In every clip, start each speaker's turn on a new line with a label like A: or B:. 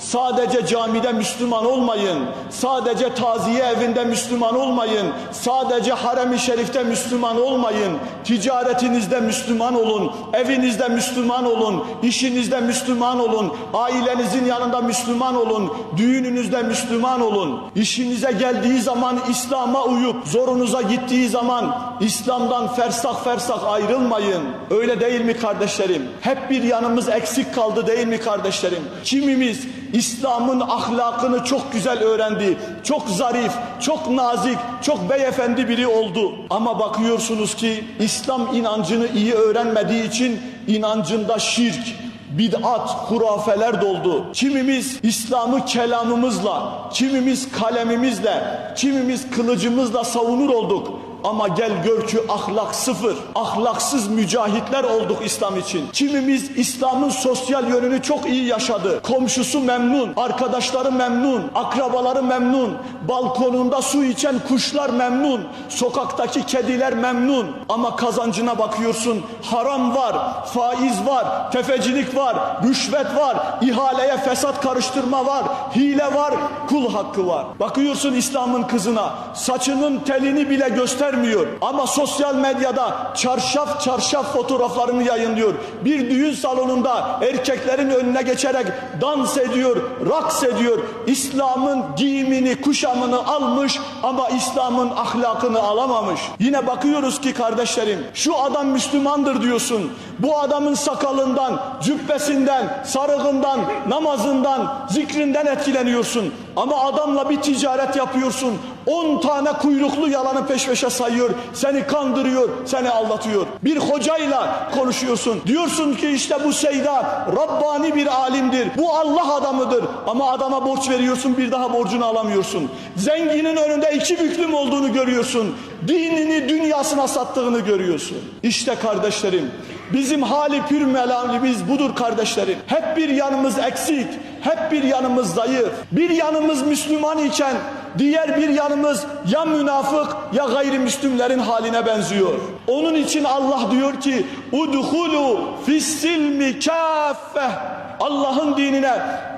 A: Sadece camide Müslüman olmayın. Sadece taziye evinde Müslüman olmayın. Sadece harem-i şerifte Müslüman olmayın. Ticaretinizde Müslüman olun. Evinizde Müslüman olun. işinizde Müslüman olun. Ailenizin yanında Müslüman olun. Düğününüzde Müslüman olun. İşinize geldiği zaman İslam'a uyup zorunuza gittiği zaman İslam'dan fersak fersak ayrılmayın. Öyle değil mi kardeşlerim? Hep bir yanımız eksik kaldı değil mi kardeşlerim? Kimimiz İslam'ın ahlakını çok güzel öğrendi. Çok zarif, çok nazik, çok beyefendi biri oldu. Ama bakıyorsunuz ki İslam inancını iyi öğrenmediği için inancında şirk, bid'at, hurafeler doldu. Kimimiz İslam'ı kelamımızla, kimimiz kalemimizle, kimimiz kılıcımızla savunur olduk. Ama gel gör ki ahlak sıfır. Ahlaksız mücahitler olduk İslam için. Kimimiz İslam'ın sosyal yönünü çok iyi yaşadı. Komşusu memnun, arkadaşları memnun, akrabaları memnun, balkonunda su içen kuşlar memnun, sokaktaki kediler memnun. Ama kazancına bakıyorsun haram var, faiz var, tefecilik var, rüşvet var, ihaleye fesat karıştırma var, hile var, kul hakkı var. Bakıyorsun İslam'ın kızına saçının telini bile göstermiyor ama sosyal medyada çarşaf çarşaf fotoğraflarını yayınlıyor. Bir düğün salonunda erkeklerin önüne geçerek dans ediyor, raks ediyor. İslam'ın giyimini, kuşamını almış ama İslam'ın ahlakını alamamış. Yine bakıyoruz ki kardeşlerim şu adam Müslümandır diyorsun. Bu adamın sakalından, cübbesinden, sarığından, namazından, zikrinden etkileniyorsun. Ama adamla bir ticaret yapıyorsun. 10 tane kuyruklu yalanı peş peşe sayıyor. Seni kandırıyor, seni aldatıyor. Bir hocayla konuşuyorsun. Diyorsun ki işte bu Seyda Rabbani bir alimdir. Bu Allah adamıdır. Ama adama borç veriyorsun bir daha borcunu alamıyorsun. Zenginin önünde iki büklüm olduğunu görüyorsun. Dinini dünyasına sattığını görüyorsun. İşte kardeşlerim bizim hali pür melamimiz budur kardeşlerim. Hep bir yanımız eksik. Hep bir yanımız zayıf. Bir yanımız Müslüman iken diğer bir yanımız ya münafık ya gayrimüslimlerin haline benziyor. Onun için Allah diyor ki udhulu fissilmi kaffe Allah'ın dinine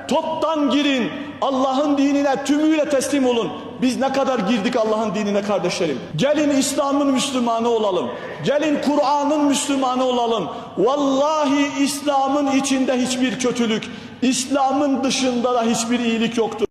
A: toptan girin. Allah'ın dinine tümüyle teslim olun. Biz ne kadar girdik Allah'ın dinine kardeşlerim. Gelin İslam'ın Müslümanı olalım. Gelin Kur'an'ın Müslümanı olalım. Vallahi İslam'ın içinde hiçbir kötülük, İslam'ın dışında da hiçbir iyilik yoktur.